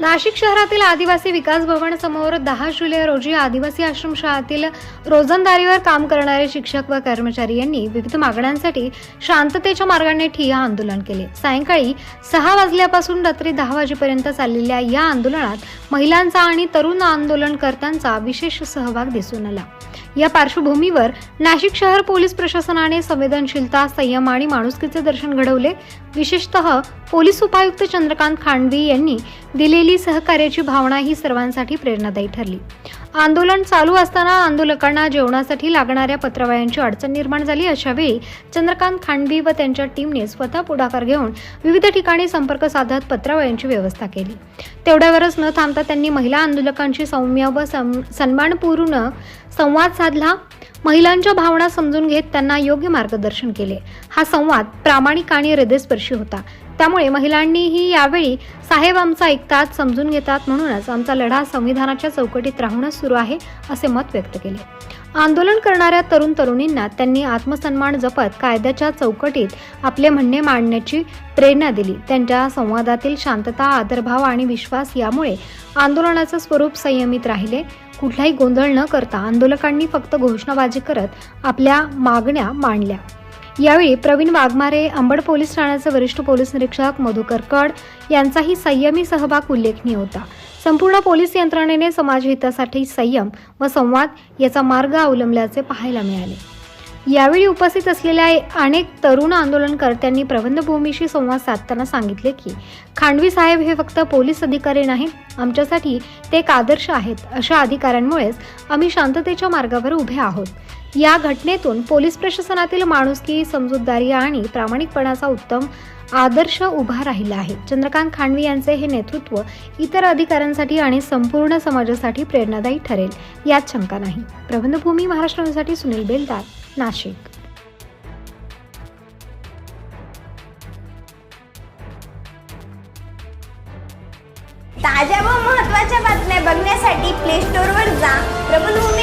नाशिक शहरातील आदिवासी विकास भवन समोर दहा जुलै रोजी आदिवासी आश्रमशाळातील रोजंदारीवर काम करणारे शिक्षक व कर्मचारी यांनी विविध मागण्यांसाठी शांततेच्या मार्गाने ठिय्या आंदोलन केले. सायंकाळी सहा वाजल्यापासून रात्री दहा वाजेपर्यंत चाललेल्या या आंदोलनात महिलांचा आणि तरुण आंदोलनकर्त्यांचा विशेष सहभाग दिसून आला. या पार्श्वभूमीवर नाशिक शहर पोलीस प्रशासनाने संवेदनशीलता संयम आणि माणुसकीचे दर्शन घडवले. विशेषतः पोलीस उपायुक्त चंद्रकांत खांडवी यांनी दिलेली सहकार्याची भावना ही सर्वांसाठी प्रेरणादायी ठरली. आंदोलन चालू असताना आंदोलकांना जेवणासाठी लागणाऱ्या पत्रावयांची अडचण निर्माण झाली. अशावेळी चंद्रकांत खांडवी व त्यांच्या टीमने स्वतः पुढाकार घेऊन विविध ठिकाणी संपर्क साधत पत्रावयांची व्यवस्था केली. तेवढ्यावरच न थांबता त्यांनी महिला आंदोलकांशी सौम्य व सम- सन्मानपूर्ण संवाद साधला. महिलांच्या भावना समजून घेत त्यांना योग्य मार्गदर्शन केले. हा संवाद प्रामाणिक आणि हृदयस्पर्शी होता. त्यामुळे महिलांनीही यावेळी साहेब आमचा ऐकतात समजून घेतात म्हणूनच आमचा लढा संविधानाच्या चौकटीत राहूनच सुरू आहे असे मत व्यक्त केले. आंदोलन करणाऱ्या तरुण तरुणींना त्यांनी आत्मसन्मान जपत कायद्याच्या चौकटीत आपले म्हणणे मांडण्याची प्रेरणा दिली. त्यांच्या संवादातील शांतता आदरभाव आणि विश्वास यामुळे आंदोलनाचं स्वरूप संयमित राहिले. कुठलाही गोंधळ न करता आंदोलकांनी फक्त घोषणाबाजी करत आपल्या मागण्या मांडल्या. यावेळी प्रवीण वाघमारे अंबड पोलीस ठाण्याचे वरिष्ठ पोलीस निरीक्षक मधुकर कड यांचाही संयमी सहभाग उल्लेखनीय होता. संपूर्ण पोलीस यंत्रणेने समाजहितासाठी संयम व संवाद याचा मार्ग अवलंबल्याचे पाहायला मिळाले. यावेळी उपस्थित असलेल्या अनेक तरुण आंदोलनकर्त्यांनी प्रबंधभूमीशी संवाद साधताना सांगितले की खांडवी साहेब हे फक्त पोलीस अधिकारी नाहीत आमच्यासाठी ते एक आदर्श आहेत अशा अधिकाऱ्यांमुळेच आम्ही शांततेच्या मार्गावर उभे आहोत. या घटनेतून पोलीस प्रशासनातील माणुसकी समजूतदारी आणि प्रामाणिकपणाचा उत्तम आदर्श उभा राहिला आहे. चंद्रकांत खांडवी यांचे हे नेतृत्व इतर अधिकाऱ्यांसाठी आणि संपूर्ण समाजासाठी प्रेरणादायी ठरेल यात शंका नाही. प्रबंधभूमी महाराष्ट्रासाठी सुनील बेलदार नाशिक. ताज्या व महत्त्वाच्या बातम्या बघण्यासाठी प्ले स्टोअरवर जा. प्रबलभूमी